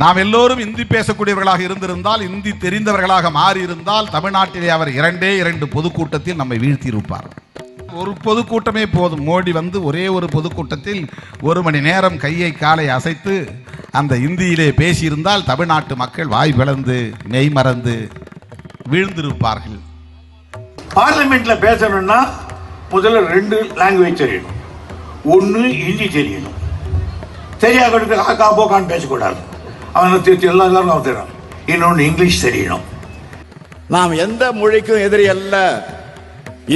நாம் எல்லோரும் இந்தி பேசக்கூடியவர்களாக இருந்திருந்தால் இந்தி தெரிந்தவர்களாக மாறியிருந்தால் தமிழ்நாட்டிலே அவர் இரண்டே இரண்டு பொதுக்கூட்டத்தில் நம்மை வீழ்த்தியிருப்பார். ஒரு பொதுக்கூட்டமே போதும். மோடி வந்து ஒரே ஒரு பொதுக்கூட்டத்தில் ஒரு மணி நேரம் கையை காலை அசைத்து அந்த இந்தியிலே பேசியிருந்தால் தமிழ்நாட்டு மக்கள் வாய் பிளந்து மெய் மறந்து வீழ்ந்திருப்பார்கள். பார்லிமெண்ட்ல பேசணும்னா முதல்ல ரெண்டு லாங்குவேஜ் தெரியணும். ஒன்று ஹிந்தி தெரியணும். தெரியாத காக்கா போக்கான்னு பேசக்கூடாது. அவனை திருத்தி எல்லா எல்லாரும் தெரியும் இன்னொன்று இங்கிலீஷ் தெரியணும். நாம் எந்த மொழிக்கும் எதிரி அல்ல.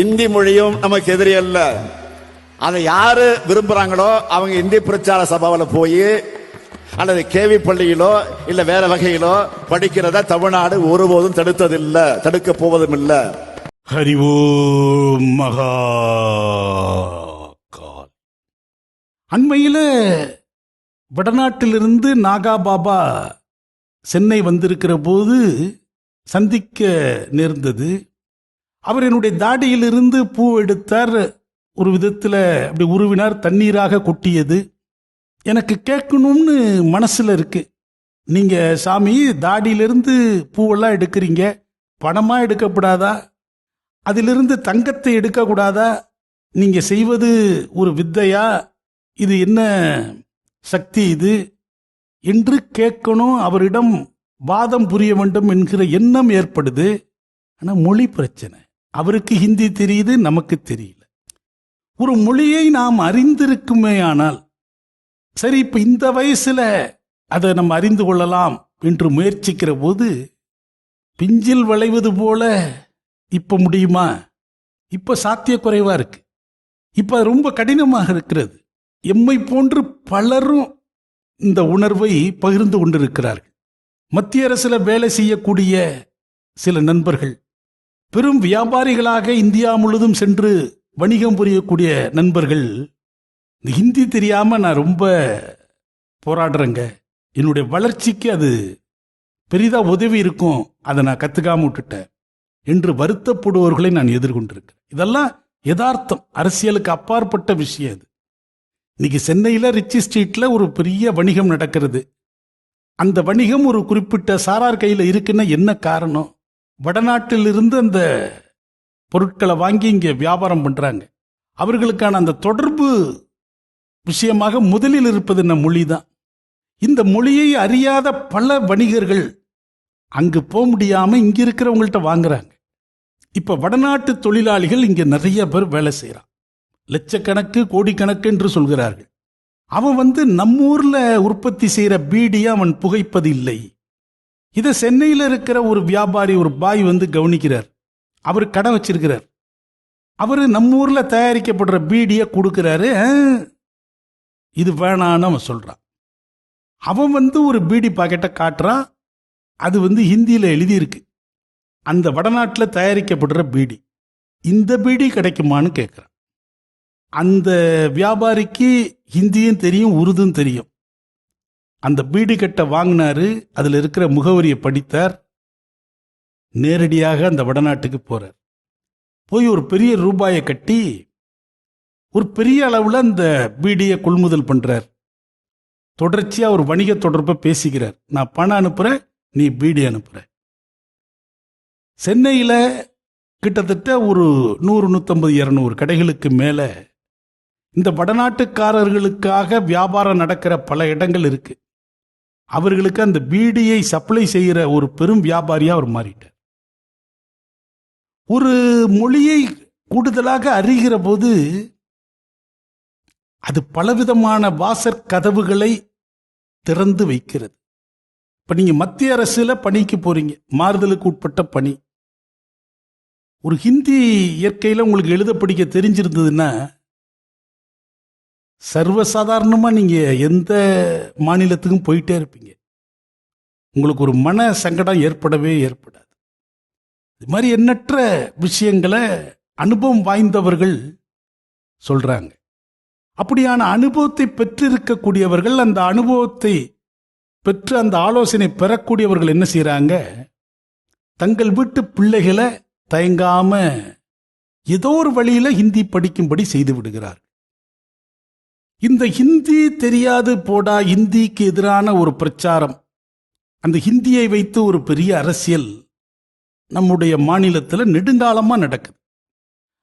இந்தி மொழியும் நமக்கு எதிரி அல்ல. அதை யாரு விரும்புறாங்களோ அவங்க இந்தி பிரச்சார சபாவில் போய் அல்லது கேவி பள்ளியிலோ இல்ல வேற வகையிலோ படிக்கிறத தமிழ்நாடு ஒருபோதும் தடுத்ததில்லை தடுக்க போவதும் இல்லை. ஹரி ஓம் மகா அண்மையில் வடநாட்டிலிருந்து நாகாபாபா சென்னை வந்திருக்கிற போது சந்திக்க நேர்ந்தது. அவர் என்னுடைய தாடியிலிருந்து பூ எடுத்தார். ஒரு விதத்தில் அப்படி உருவினார் தண்ணீராக கொட்டியது. எனக்கு கேட்கணும்னு மனசில் இருக்கு. நீங்கள் சாமி தாடியிலிருந்து பூவெல்லாம் எடுக்கிறீங்க. பணமாக எடுக்கப்படாதா? அதிலிருந்து தங்கத்தை எடுக்கக்கூடாதா? நீங்கள் செய்வது ஒரு வித்தையா? இது என்ன சக்தி இது. என்று கேட்கணும் அவரிடம் வாதம் புரிய வேண்டும் என்கிற எண்ணம் ஏற்படுது. ஆனா மொழி பிரச்சனை. அவருக்கு ஹிந்தி தெரியுது நமக்கு தெரியல. ஒரு மொழியை நாம் அறிந்திருக்குமே ஆனால் சரி இப்ப இந்த வயசுல அதை நம்ம அறிந்து கொள்ளலாம் என்று முயற்சிக்கிற போது பிஞ்சில் விளைவது போல இப்ப முடியுமா? இப்ப சாத்தியக்குறைவா இருக்கு. இப்ப ரொம்ப கடினமாக இருக்கிறது. எம்மை போன்று பலரும் இந்த உணர்வை பகிர்ந்து கொண்டிருக்கிறார்கள். மத்திய அரசில் வேலை செய்யக்கூடிய சில நண்பர்கள் பெரும் வியாபாரிகளாக இந்தியா முழுதும் சென்று வணிகம் புரியக்கூடிய நண்பர்கள். இந்த ஹிந்தி தெரியாமல் நான் ரொம்ப போராடுறேங்க. என்னுடைய வளர்ச்சிக்கு அது பெரிதாக உதவி இருக்கும். அதை நான் கத்துக்காம விட்டுட்டேன் என்று வருத்தப்படுபவர்களை நான் எதிர்கொண்டிருக்கிறேன். இதெல்லாம் யதார்த்தம். அரசியலுக்கு அப்பாற்பட்ட விஷயம் இது இன்னைக்கு சென்னையில ரிச்சி ஸ்ட்ரீட்ல ஒரு பெரிய வணிகம் நடக்கிறது. அந்த வணிகம் ஒரு குறிப்பிட்ட சாரார் கையில இருக்குன்னா என்ன காரணம்? வடநாட்டிலிருந்து அந்த பொருட்களை வாங்கி இங்க வியாபாரம் பண்றாங்க. அவர்களுக்கான அந்த தொடர்பு விஷயமாக முதலில் இருப்பது என்ன மொழி தான். இந்த மொழியை அறியாத பல வணிகர்கள் அங்கு போக முடியாம இங்க இருக்கிறவங்கள்ட்ட வாங்குறாங்க. இப்ப வடநாட்டு தொழிலாளிகள் இங்க நிறைய பேர் வேலை செய்கிறான் லட்சக்கணக்கு கோடிக்கணக்கு என்று சொல்கிறார்கள். அவன் வந்து நம்ம ஊர்ல உற்பத்தி செய்யற பீடியை அவன் புகைப்பது இல்லை இதை சென்னையில் இருக்கிற ஒரு வியாபாரி ஒரு பாய் வந்து கவனிக்கிறார். அவர் கடை வச்சிருக்கிறார். அவர் நம்ம தயாரிக்கப்படுற பீடியை கொடுக்கிறாரு. இது வேணான்னு அவன் சொல்றான். அவன் வந்து ஒரு பீடி பாக்கெட்டை காட்டுறான் அது வந்து ஹிந்தியில் எழுதியிருக்கு. அந்த வடநாட்டில் தயாரிக்கப்படுற பீடி. இந்த பீடி கிடைக்குமான்னு கேட்குறான். அந்த வியாபாரிக்கு ஹிந்தியும் தெரியும் உருதும் தெரியும். அந்த பீடி கட்டை வாங்கினாரு அதில் இருக்கிற முகவரியை படித்தார். நேரடியாக அந்த வடநாட்டுக்கு போறார். போய் ஒரு பெரிய ரூபாயை கட்டி ஒரு பெரிய அளவில் அந்த பீடியை கொள்முதல் பண்றார். தொடர்ச்சியாக ஒரு வணிக தொடர்பை பேசிக்கிறார். நான் பணம் அனுப்புறேன் நீ பீடி அனுப்புற. சென்னையில் கிட்டத்தட்ட ஒரு நூறு நூற்றம்பது இரநூறு கடைகளுக்கு மேலே இந்த வடநாட்டுக்காரர்களுக்காக வியாபாரம் நடக்கிற பல இடங்கள் இருக்கு. அவர்களுக்கு அந்த பீடியை சப்ளை செய்கிற ஒரு பெரும் வியாபாரியா அவர் மாறிட்டார். ஒரு மொழியை கூடுதலாக அறிகிற போது அது பலவிதமான வாசற் கதவுகளை திறந்து வைக்கிறது. இப்போ நீங்கள் மத்திய அரசில் பணிக்கு போறீங்க. மாறுதலுக்கு உட்பட்ட பணி. ஒரு ஹிந்தி இயற்கையில் உங்களுக்கு எழுத படிக்க தெரிஞ்சிருந்ததுன்னா சர்வசாதாரணமாக நீங்கள் எந்த மாநிலத்துக்கும் போயிட்டே இருப்பீங்க. உங்களுக்கு ஒரு மன சங்கடம் ஏற்படவே ஏற்படாது. இது மாதிரி எண்ணற்ற விஷயங்களை அனுபவம் வாய்ந்தவர்கள் சொல்கிறாங்க அப்படியான அனுபவத்தை பெற்றிருக்கக்கூடியவர்கள் அந்த அனுபவத்தை பெற்று அந்த ஆலோசனை பெறக்கூடியவர்கள் என்ன செய்கிறாங்க தங்கள் வீட்டு பிள்ளைகளை தயங்காமல் ஏதோ ஒரு வழியில் ஹிந்தி படிக்கும்படி செய்து விடுகிறார் இந்த ஹிந்தி தெரியாது போடா ஹிந்திக்கு எதிரான ஒரு பிரச்சாரம். அந்த ஹிந்தியை வைத்து ஒரு பெரிய அரசியல் நம்முடைய மாநிலத்தில் நெடுங்காலமா நடக்குது.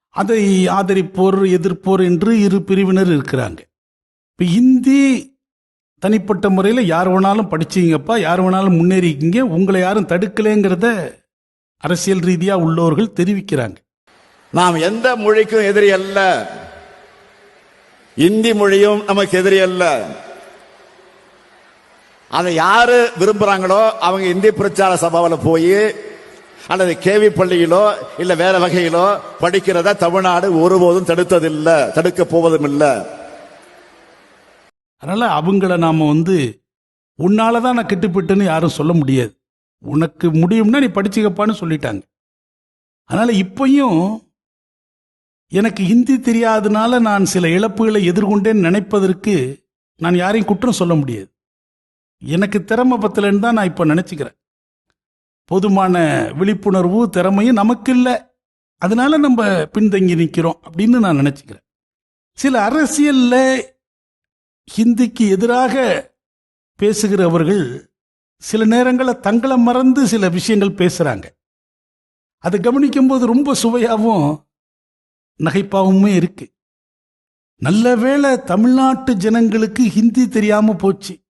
அதை ஆதரிப்போர் எதிர்ப்போர் என்று இரு பிரிவினர் இருக்கிறாங்க. இப்போ ஹிந்தி தனிப்பட்ட முறையில் யார் வேணாலும் படிச்சீங்கப்பா யார் வேணாலும் முன்னேறிக்கிங்க உங்களை யாரும் தடுக்கலைங்கிறத அரசியல் ரீதியாக உள்ளவர்கள் தெரிவிக்கிறாங்க. நாம் எந்த மொழிக்கும் எதிரி அல்ல. இந்தி மொழியும் நமக்கு எதிரி அல்ல. அதை யாரு விரும்புறாங்களோ அவங்க இந்தி பிரச்சார சபாவில் போய் அல்லது கேவி பள்ளியிலோ இல்ல வேற வகையிலோ படிக்கிறத தமிழ்நாடு ஒருபோதும் தடுத்ததில்லை தடுக்க போவதும் இல்லை. அதனால அவங்கள நாம வந்து உன்னாலதான் நான் கெட்டுப்பிட்டேன்னு யாரும் சொல்ல முடியாது. உனக்கு முடியும்னா நீ படிச்சுக்கப்பான்னு சொல்லிட்டாங்க. அதனால இப்பயும் எனக்கு ஹிந்தி தெரியாதனால நான் சில இழப்புகளை எதிர்கொண்டேன்னு நினைப்பதற்கு நான் யாரையும் குற்றம் சொல்ல முடியாது. எனக்கு திறமை பத்தலைன்னு தான் நான் இப்போ நினச்சிக்கிறேன். போதுமான விழிப்புணர்வு திறமையும் நமக்கு இல்லை அதனால நம்ம பின்தங்கி நிற்கிறோம் அப்படின்னு நான் நினச்சிக்கிறேன். சில அரசியல்ல ஹிந்திக்கு எதிராக பேசுகிறவர்கள் சில நேரங்களில் தங்களை மறந்து சில விஷயங்கள் பேசுறாங்க. அதை கவனிக்கும்போது ரொம்ப சுவையாகவும் நகைப்பாகவுமே இருக்கு. நல்ல வேளை தமிழ்நாட்டு ஜனங்களுக்கு ஹிந்தி தெரியாம போச்சு.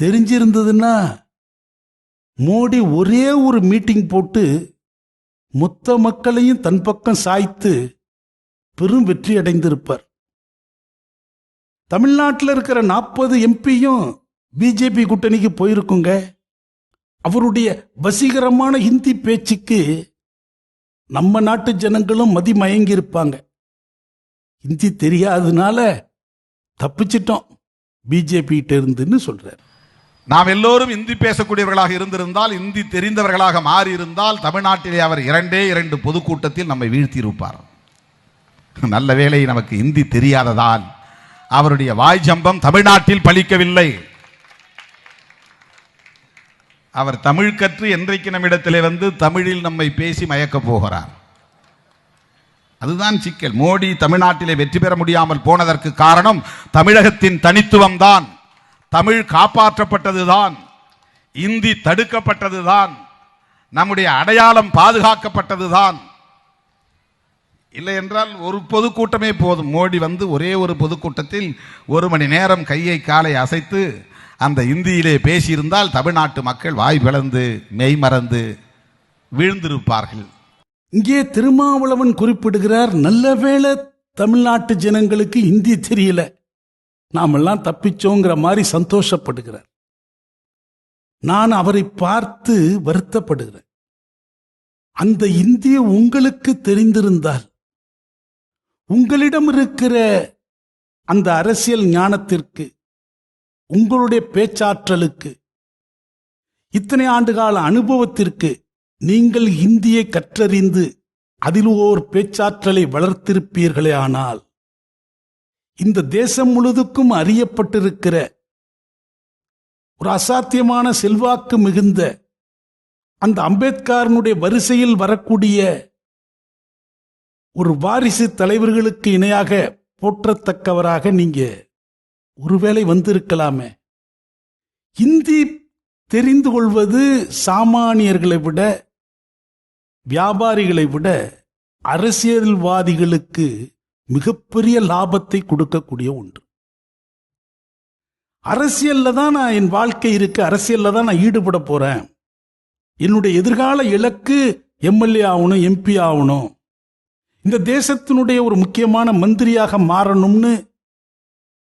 தெரிஞ்சிருந்ததுன்னா மோடி ஒரே ஒரு மீட்டிங் போட்டு மொத்த மக்களையும் தன் பக்கம் சாய்த்து பெரும் வெற்றி அடைந்திருப்பார். தமிழ்நாட்டில் இருக்கிற நாற்பது எம்பியும் பிஜேபி கூட்டணிக்கு போயிருக்குங்க. அவருடைய வசீகரமான ஹிந்தி பேச்சுக்கு நம்ம நாட்டு ஜனங்களும் மதிமயங்கி இருப்பாங்க ஹிந்தி தெரியாததுனால தப்பிச்சிட்டோம். பிஜேபி இருந்துன்னு சொல்றாரு. நாம் எல்லோரும் இந்தி பேசக்கூடியவர்களாக இருந்திருந்தால் இந்தி தெரிந்தவர்களாக மாறி இருந்தால் தமிழ்நாட்டிலே அவர் இரண்டே இரண்டு பொதுக்கூட்டத்தில் நம்மை வீழ்த்தியிருப்பார். நல்ல வேளை நமக்கு இந்தி தெரியாததால் அவருடைய வாய் ஜம்பம் தமிழ்நாட்டில் பலிக்கவில்லை. அவர் தமிழ் கற்று என்றைக்கு நம்மிடத்திலே வந்து தமிழில் நம்மை பேசி மயக்கப் போகிறார். அதுதான் சிக்கல். மோடி தமிழ்நாட்டிலே வெற்றி பெற முடியாமல் போனதற்கு காரணம் தமிழகத்தின் தனித்துவம் தான் தமிழ் காப்பாற்றப்பட்டதுதான். இந்தி தடுக்கப்பட்டதுதான். நம்முடைய அடையாளம் பாதுகாக்கப்பட்டதுதான். இல்லை என்றால் ஒரு பொதுக்கூட்டமே போதும். மோடி வந்து ஒரே ஒரு பொதுக்கூட்டத்தில் ஒரு மணி நேரம் கையை காலை அசைத்து அந்த இந்தியிலே பேசியிருந்தால் தமிழ்நாட்டு மக்கள் வாய் பிளந்து மெய் மறந்து வீழ்ந்திருப்பார்கள். இங்கே திருமாவளவன் குறிப்பிடுகிறார் நல்ல வேளை தமிழ்நாட்டு ஜனங்களுக்கு இந்தி தெரியல. நாமெல்லாம் தப்பிச்சோங்கிற மாதிரி சந்தோஷப்படுகிறார். நான் அவரை பார்த்து வருத்தப்படுகிறேன். அந்த இந்திய உங்களுக்கு தெரிந்திருந்தால் உங்களிடம் இருக்கிற அந்த அரசியல் ஞானத்திற்கு உங்களுடைய பேச்சாற்றலுக்கு. இத்தனை ஆண்டுகால அனுபவத்திற்கு நீங்கள் இந்தியை கற்றறிந்து அதில் ஓர் பேச்சாற்றலை வளர்த்திருப்பீர்களே ஆனால் இந்த தேசம் முழுதுக்கும் அறியப்பட்டிருக்கிற ஒரு அசாத்தியமான செல்வாக்கு மிகுந்த அந்த அம்பேத்கரனுடைய வரிசையில் வரக்கூடிய ஒரு வாரிசு தலைவர்களுக்கு இணையாக போற்றத்தக்கவராக நீங்க ஒருவேளை வந்திருக்கலாமே. இந்தி தெரிந்து கொள்வது சாமானியர்களை விட வியாபாரிகளை விட அரசியல்வாதிகளுக்கு மிகப்பெரிய லாபத்தை கொடுக்கக்கூடிய ஒன்று. அரசியல்ல தான் நான் என் வாழ்க்கை இருக்கு அரசியல்ல தான் நான் ஈடுபட போறேன். என்னுடைய எதிர்கால இலக்கு எம்எல்ஏ ஆகணும் எம்பி ஆகணும். இந்த தேசத்தினுடைய ஒரு முக்கியமான மந்திரியாக மாறணும்னு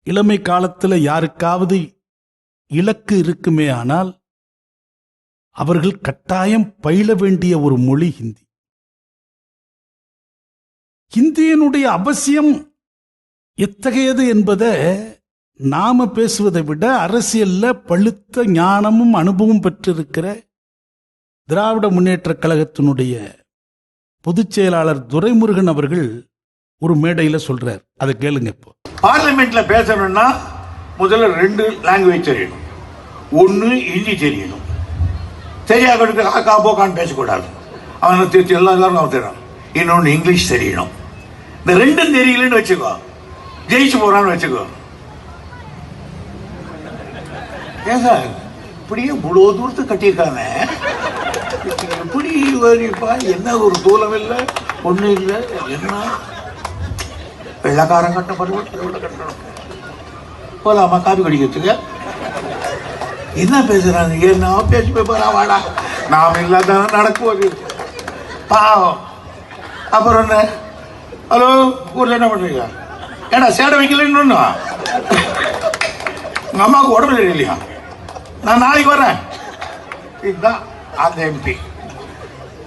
இளமை காலத்துல யாருக்காவது இலக்கு இருக்குமே ஆனால் அவர்கள் கட்டாயம் பயில வேண்டிய ஒரு மொழி ஹிந்தி. ஹிந்தியினுடைய அவசியம் எத்தகையது என்பதை நாம பேசுவதை விட அரசியல்ல பழுத்த ஞானமும் அனுபவம் பெற்றிருக்கிற திராவிட முன்னேற்ற கழகத்தினுடைய பொதுச் செயலாளர் துரைமுருகன் அவர்கள் ஒரு மேடையில் சொல்றார். அதை கேளுங்க இப்போ. பார்லிமெண்ட்ல பேசணும்னா முதல்ல ரெண்டு லாங்குவேஜ் தெரியணும். ஒன்று ஹிந்தி தெரியணும். தெரியாதவனுக்கு ஆக்கா போக்கான்னு பேசக்கூடாது. அவனை திருத்தி எல்லா எல்லாரும் அவன் தெரியும். இன்னொன்று இங்கிலீஷ் தெரியணும். இந்த ரெண்டும் தெரியலன்னு வச்சுக்கோ. ஜெயிச்சு போகிறான்னு வச்சுக்கோ. ஏன் சார்? இப்படியே இவ்வளோ தூரத்து கட்டியிருக்காங்க இப்படி எப்படி வரிப்பா? என்ன ஒரு தூலம் இல்லை ஒன்றும் இல்லை. என்ன? வெள்ளக்காரன் கட்ட பருவத்தில் கட்டணும்? போலாமா? காபி குடிக்கிறதுக்கு? என்ன பேசுறாங்க? என்ன பேசி போறா வாடா. நாம் இல்லாத நடக்குவது. பாவம். அப்புறம் என்ன? ஹலோ ஊரில் என்ன பண்ணுறீங்க ஏடா சேடை வைக்கலன்னு உங்கள் அம்மாவுக்கு உடம்பு இல்லையா நான் நாளைக்கு வரேன். இதுதான் அந்த எம்பி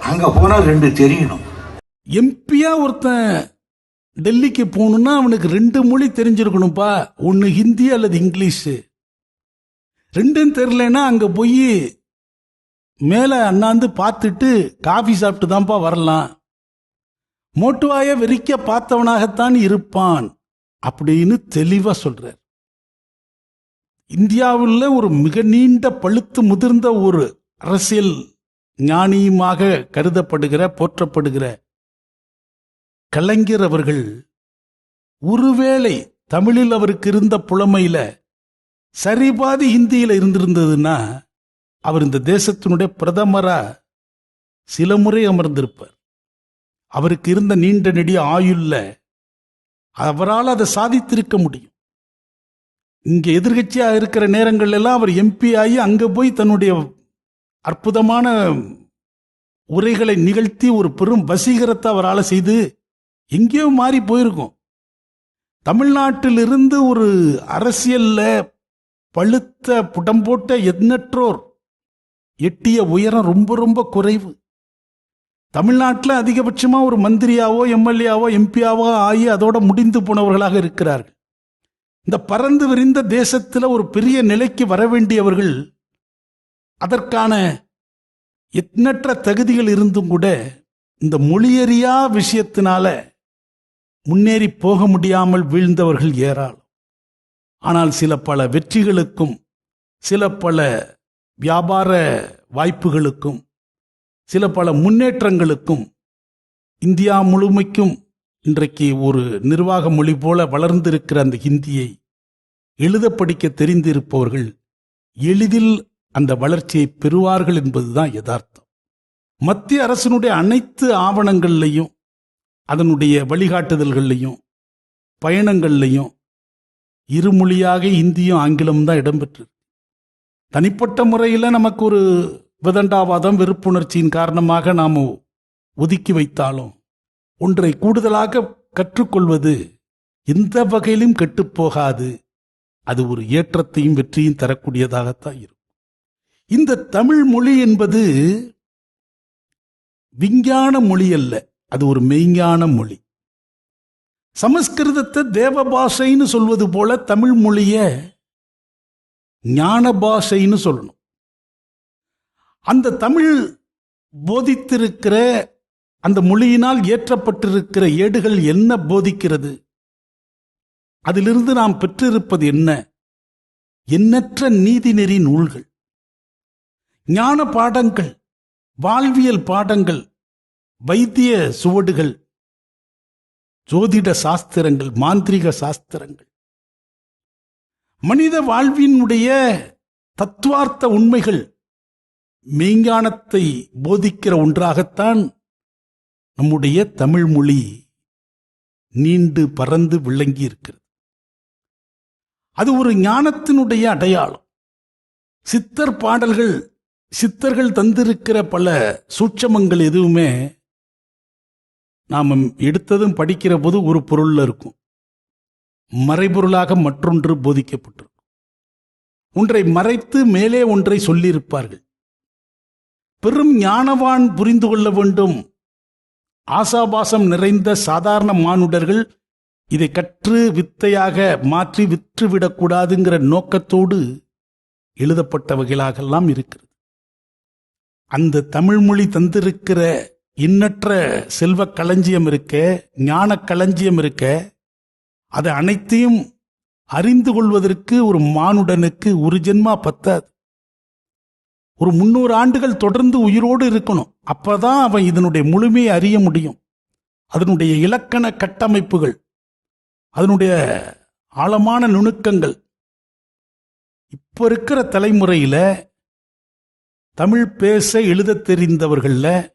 அங்கே போனால் ரெண்டு தெரியணும். எம்பியா ஒருத்தன் டெல்லிக்கு போகணும்னா அவனுக்கு ரெண்டு மொழி தெரிஞ்சிருக்கணும்ப்பா ஒன்று ஹிந்தி அல்லது இங்கிலீஷு. ரெண்டும் தெரிலனா அங்கே போய் மேலே அண்ணாந்து பார்த்துட்டு காஃபி சாப்பிட்டு தான்ப்பா வரலாம். மோட்டுவாய வெறிக்க பார்த்தவனாகத்தான் இருப்பான் அப்படின்னு தெளிவாக சொல்றார். இந்தியாவில் ஒரு மிக நீண்ட பழுத்து முதிர்ந்த ஒரு அரசியல் ஞானியுமாக கருதப்படுகிற போற்றப்படுகிற கலைஞர் அவர்கள் ஒருவேளை தமிழில் அவருக்கு இருந்த புலமையில சரிபாதி ஹிந்தியில இருந்திருந்ததுன்னா அவர் இந்த தேசத்தினுடைய பிரதமரா சில முறை அமர்ந்திருப்பார். அவருக்கு இருந்த நீண்ட நெடிய ஆயுள்ல அவரால் அதை சாதித்திருக்க முடியும். இங்க எதிர்கட்சியா இருக்கிற நேரங்கள் எல்லாம் அவர் எம்பி ஆகி அங்க போய் தன்னுடைய அற்புதமான உரைகளை நிகழ்த்தி ஒரு பெரும் வசீகரத்தை அவரால் செய்து எங்கேயோ மாறி போயிருக்கும். தமிழ்நாட்டிலிருந்து ஒரு அரசியல்ல பழுத்த புடம் போட்ட எண்ணற்றோர் எட்டிய உயரம் ரொம்ப ரொம்ப குறைவு. தமிழ்நாட்டில் அதிகபட்சமாக ஒரு மந்திரியாவோ எம்எல்ஏவோ எம்பியாவோ ஆகி அதோட முடிந்து போனவர்களாக இருக்கிறார்கள். இந்த பறந்து விரிந்த தேசத்தில் ஒரு பெரிய நிலைக்கு வர வேண்டியவர்கள் அதற்கான எண்ணற்ற தகுதிகள் இருந்தும் கூட இந்த மொழியறியா விஷயத்தினால முன்னேறி போக முடியாமல் வீழ்ந்தவர்கள் ஏராளம். ஆனால் சில பல வெற்றிகளுக்கும் சில பல வியாபார வாய்ப்புகளுக்கும் சில பல முன்னேற்றங்களுக்கும் இந்தியா முழுமைக்கும் இன்றைக்கு ஒரு நிர்வாக மொழி போல வளர்ந்திருக்கிற அந்த ஹிந்தியை எழுத படிக்க தெரிந்திருப்பவர்கள் எளிதில் அந்த வளர்ச்சியை பெறுவார்கள் என்பதுதான் யதார்த்தம். மத்திய அரசினுடைய அனைத்து ஆவணங்கள்லையும் அதனுடைய வழிகாட்டுதல்கள்லையும் பயணங்கள்லையும் இருமொழியாக இந்தியும் ஆங்கிலமும் தான் இடம்பெற்று தனிப்பட்ட முறையில் நமக்கு ஒரு விதண்டாவாதம் வெறுப்புணர்ச்சியின் காரணமாக நாம் ஒதுக்கி வைத்தாலும் ஒன்றை கூடுதலாக கற்றுக்கொள்வது எந்த வகையிலும் கெட்டுப்போகாது. அது ஒரு ஏற்றத்தையும் வெற்றியும் தரக்கூடியதாகத்தான் இருக்கும். இந்த தமிழ் மொழி என்பது விஞ்ஞான மொழி அல்ல அது ஒரு மெய்ஞான மொழி. சமஸ்கிருதத்தை தேவ பாஷைன்னு சொல்வது போல தமிழ் மொழிய ஞான பாஷைன்னு சொல்லணும். அந்த தமிழ் போதித்திருக்கிற அந்த மொழியினால் ஏற்றப்பட்டிருக்கிற ஏடுகள் என்ன போதிக்கிறது? அதிலிருந்து நாம் பெற்றிருப்பது என்ன? எண்ணற்ற நீதிநெறி நூல்கள். ஞான பாடங்கள் வாழ்வியல் பாடங்கள் வைத்திய சுவடுகள் ஜோதிட சாஸ்திரங்கள் மாந்திரிக சாஸ்திரங்கள். மனித வாழ்வினுடைய தத்துவார்த்த உண்மைகள் மெய்ஞானத்தை போதிக்கிற ஒன்றாகத்தான் நம்முடைய தமிழ் மொழி நீண்டு பறந்து விளங்கி இருக்கிறது அது ஒரு ஞானத்தினுடைய அடையாளம். சித்தர் பாடல்கள் சித்தர்கள் தந்திருக்கிற பல சூட்சமங்கள் எதுவுமே நாம் எடுத்ததும் படிக்கிற போது ஒரு பொருளில் இருக்கும். மறைபொருளாக மற்றொன்று போதிக்கப்பட்டிருக்கும். ஒன்றை மறைத்து மேலே ஒன்றை சொல்லியிருப்பார்கள். பெரும் ஞானவான் புரிந்து கொள்ள வேண்டும். ஆசாபாசம் நிறைந்த சாதாரண மானுடர்கள் இதை கற்று வித்தையாக மாற்றி விற்றுவிடக்கூடாதுங்கிற நோக்கத்தோடு எழுதப்பட்ட வகையிலாகலாம் இருக்கிறது. அந்த தமிழ்மொழி தந்திருக்கிற இன்னற்ற செல்வ களஞ்சியம் இருக்க ஞான களஞ்சியம் இருக்க அது அனைத்தையும் அறிந்து கொள்வதற்கு ஒரு மானுடனுக்கு ஒரு ஜென்மா பத்தாது. ஒரு முன்னூறு ஆண்டுகள் தொடர்ந்து உயிரோடு இருக்கணும். அப்பதான் அவன் இதனுடைய முழுமையை அறிய முடியும். அதனுடைய இலக்கண கட்டமைப்புகள் அதனுடைய ஆழமான நுணுக்கங்கள். இப்போ இருக்கிற தலைமுறையில் தமிழ் பேச எழுதத் தெரிந்தவர்கள்ல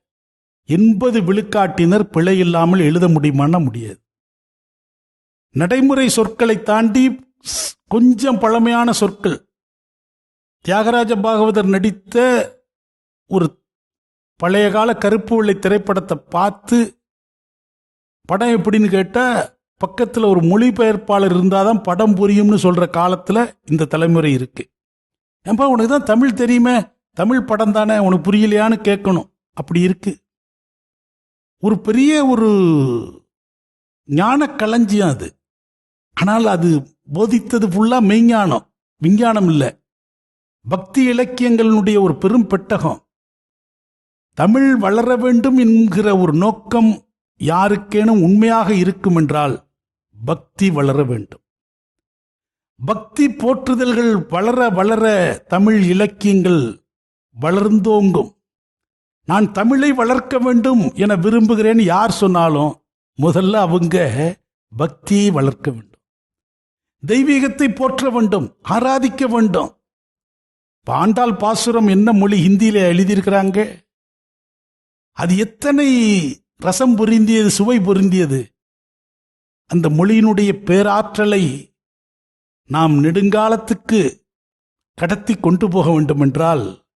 எண்பது விழுக்காட்டினர் பிழை இல்லாமல் எழுத முடியுமான்னா முடியாது. நடைமுறை சொற்களை தாண்டி கொஞ்சம் பழமையான சொற்கள். தியாகராஜ பாகவதர் நடித்த ஒரு பழைய கால கருப்பு வெள்ளை திரைப்படத்தை பார்த்து படம் எப்படின்னு கேட்டா பக்கத்தில் ஒரு மொழிபெயர்ப்பாளர் இருந்தாதான் படம் புரியும்னு சொல்ற காலத்துல இந்த தலைமுறை இருக்கு. ஏன்பா உனக்கு தான் தமிழ் தெரியுமே? தமிழ் படம் தானே உனக்கு புரியலையான்னு கேட்கணும். அப்படி இருக்கு. ஒரு பெரிய ஒரு ஞான களஞ்சியம் அது. ஆனால் அது போதித்தது ஃபுல்லா மெய்ஞானம். விஞ்ஞானம் இல்லை. பக்தி இலக்கியங்களினுடைய ஒரு பெரும் பெட்டகம். தமிழ் வளர வேண்டும் என்கிற ஒரு நோக்கம் யாருக்கேனும் உண்மையாக இருக்கும் என்றால் பக்தி வளர வேண்டும். பக்தி போற்றுதல்கள் வளர வளர தமிழ் இலக்கியங்கள் வளர்ந்தோங்கும். நான் தமிழை வளர்க்க வேண்டும் என விரும்புகிறேன் யார் சொன்னாலும் முதல்ல அவங்க பக்தியை வளர்க்க வேண்டும். தெய்வீகத்தை போற்ற வேண்டும் ஆராதிக்க வேண்டும். பாண்டால் பாசுரம் என்ன மொழி ஹிந்தியில எழுதியிருக்கிறாங்க? அது எத்தனை ரசம் பொருந்தியது சுவை பொருந்தியது? அந்த மொழியினுடைய பேராற்றலை நாம் நெடுங்காலத்துக்கு கடத்தி கொண்டு போக வேண்டுமென்றால்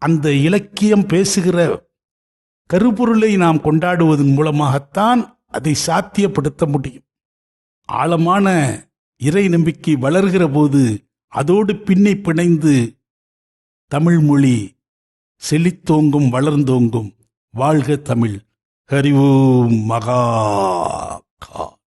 அந்த இலக்கியம் பேசுகிற கருப்பொருளை நாம் கொண்டாடுவதன் மூலமாகத்தான் அதை சாத்தியப்படுத்த முடியும். ஆழமான இறை நம்பிக்கை வளர்கிற போது அதோடு பின்னி பிணைந்து தமிழ் மொழி செழித்தோங்கும் வளர்ந்தோங்கும். வாழ்க தமிழ். ஹரிவோம் மகா கா